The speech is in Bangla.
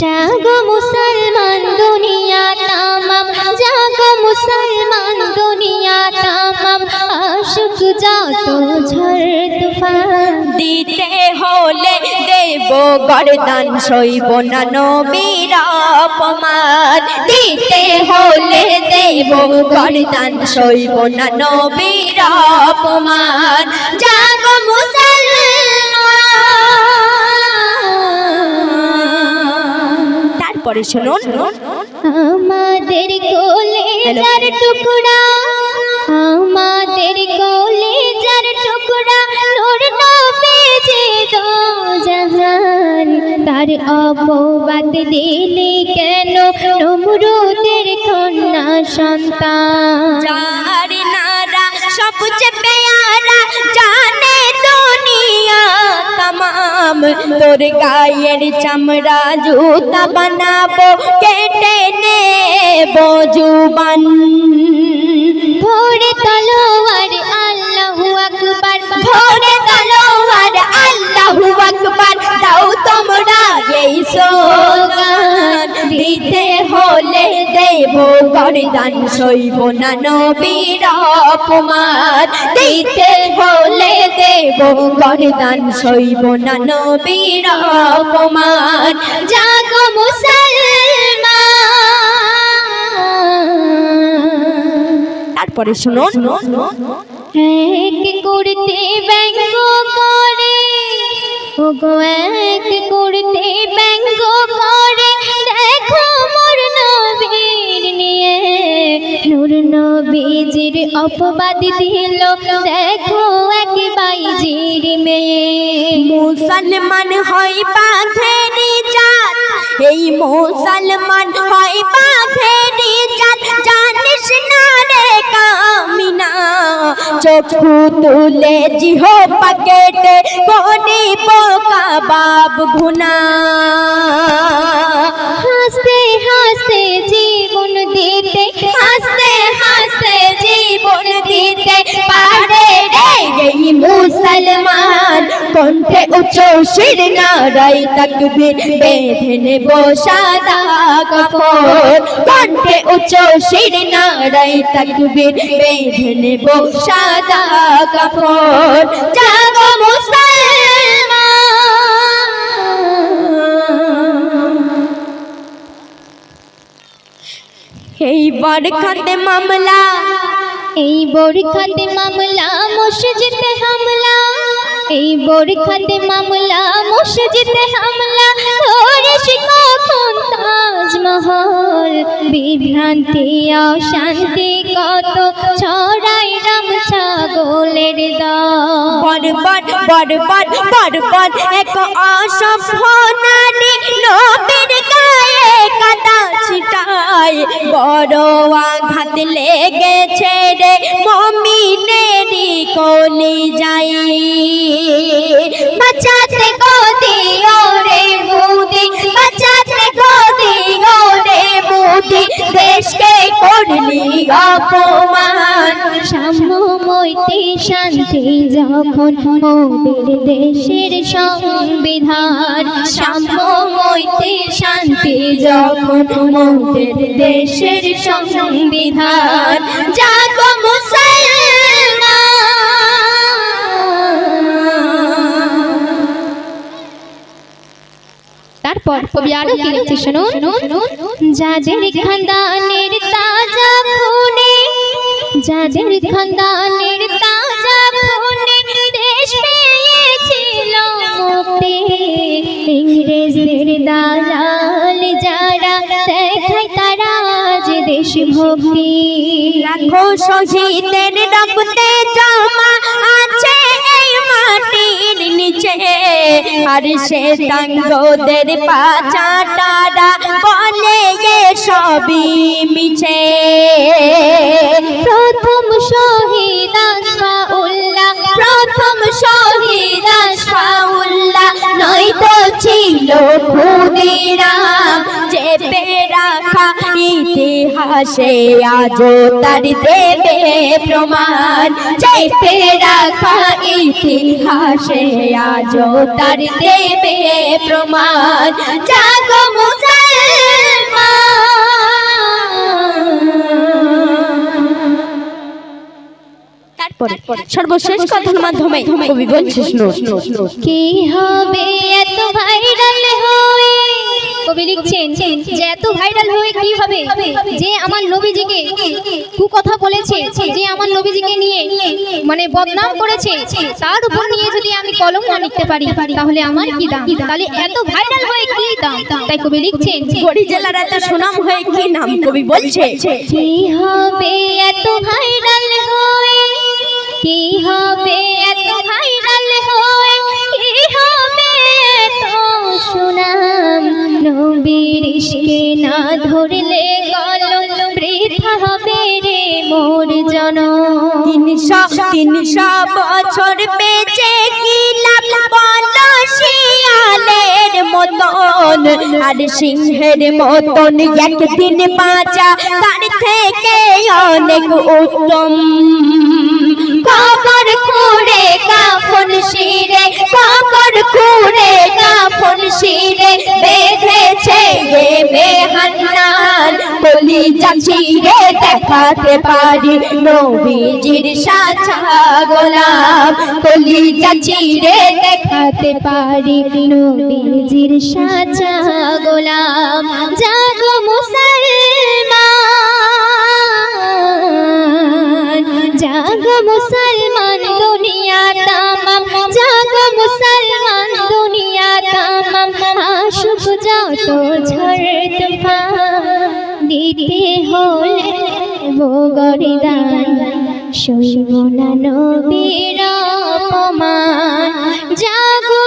জাগো মুসলমান। দুনিয়া তামাম। জাগো মুসলমান দুনিয়া তামাম। আশুক যত ঝড় তুফান। দিতে হলে দেব গরদান সইব না নবীর অপমান। দিতে হলে দেব গরদান সইব না নবীর অপমান। জাগো তারপরে শুনুন। আমাদের কোলে যার টুকরা আমাদের কোলে যার টুকরা নূর নবীজি দো জাহান তার অপবাদ দিলে কেন নমরুদের কন্যা সন্তান? যার সবচেয়ে পেয়ারা জানে দুনিয়া তমাম। তোর গায়ের চামড়া জুতা বানাবো কেটে নেব জুবান। ভোরে তলোয়ার আল্লাহু আকবার। ভোরে তলোয়ার আল্লাহু আকবার দাও তোমরা এই সোগান দিতে হলে দেব গরদান সইব না নবীর অপমান। দিতে হলে দেব গরদান সইব না নবীর অপমান। জাগো মুসলমান। তারপরে শুনুন। এক করতে ব্যঙ্গ করে, ওগো এক করতে ব্যঙ্গ করে নূর নবীজির অপবাদ দিল। দেখো এক বাইজির মেয়ে। মুসলমান হয় পাখেরি জাত এই মুসলমান হয় পাখেরি জাত জানিস না রে কামিনা চক্ষু তুলে জিহ পাকেটে কোনি পোকা ঘুনা। হাসতে জীবন দিতে, হাসতে হাসতে জীবন দিতে পারে রে এই মুসলমান। কণ্ঠে উচ্চ শির নারাই তকবীর বেঁধে নেব সাদা কাপড়। কণ্ঠে উচ্চ শির নারাই তকবীর বেঁধে নেব সাদা কাপড়। জাগো মুসলমান এই বরখাতে মামলা। এই বরখাতে মামলা মসজিদে হামলা। এই বরখাতে মামলা মসজিদে হামলা। ধরিস কখন তাজমহল? বিভ্রান্তি অশান্তি কত ছড়াই রাম ছাগলের দল। বরবর বরবর বরবর এক অসভ্য নারী অপমান শান্তি যখন মোদের দেশের সংবিধান সাম্যমৈতে শান্তি যখন মোদের দেশের সংবিধান তারপর কবি আরও কি লিখছে শুনুন যাদের খানদানের তাজা খুনে যাদের খানদানের তাজা খুনে দেশ পেয়েছিল মুক্তি ইংরেজদের দালাল যারা দেখায় তারা যে দেশ ভক্তি লাখো শহীদের রক্তে আর সে তাঙ্গদের পাচাটারা বলে এ সবই মিছে। প্রথম শহীদ আশফাউল্লাহ প্রথম শহীদ আশফাউল্লাহ নয়তো ছিল ক্ষুদিরাম যে রাখা ইতিহাসে আজও তার দেবে প্রমাণ। চেপে রাখা ইতিহাসে আজও তার দেবে প্রমাণ। জাগো সর্বশেষ কথার মাধ্যমে কবি বলছে কি হবে এত ভাইরাল হয়ে কবি লিখছেন যে এত ভাইরাল হয়ে কি হবে যে আমার নবীজিকে কু কথা বলেছে যে আমার নবীজিকে নিয়ে মানে বদনাম করেছে তার উপর নিয়ে যদি আমি কলম না লিখতে পারি তাহলে আমার কি দাম? তাহলে এত ভাইরাল হয়ে কি দাম? তাই কবি লিখছেন বড়ি জেলার এত সুনাম হয়ে কি নাম? কবি বলছে কি হবে এত ভাইরাল হয়ে? কি হবে এত ভাইরাল হয়ে? কি হবে এত সুনাম? নবীর ইশকে না ধরলে কলম বৃথা হবে রে মোর তিনশো বছর বেঁচে কি লাভ বলো শিয়ালের মতন, আর সিংহের মতন একদিন বাঁচা তার থেকে অনেক উত্তম। কবর খুঁড়ে কাফন শিরে কবর বলি যাচ্ছি রে দেখাতে পারি নবীজির সাছা গোলাম বলি যাচ্ছি রে দেখাতে পারি নবীজির সাজা গোলাম জাগো মুসলমান জাগো মুসলমান। শৈব না নবীর অপমান। জাগো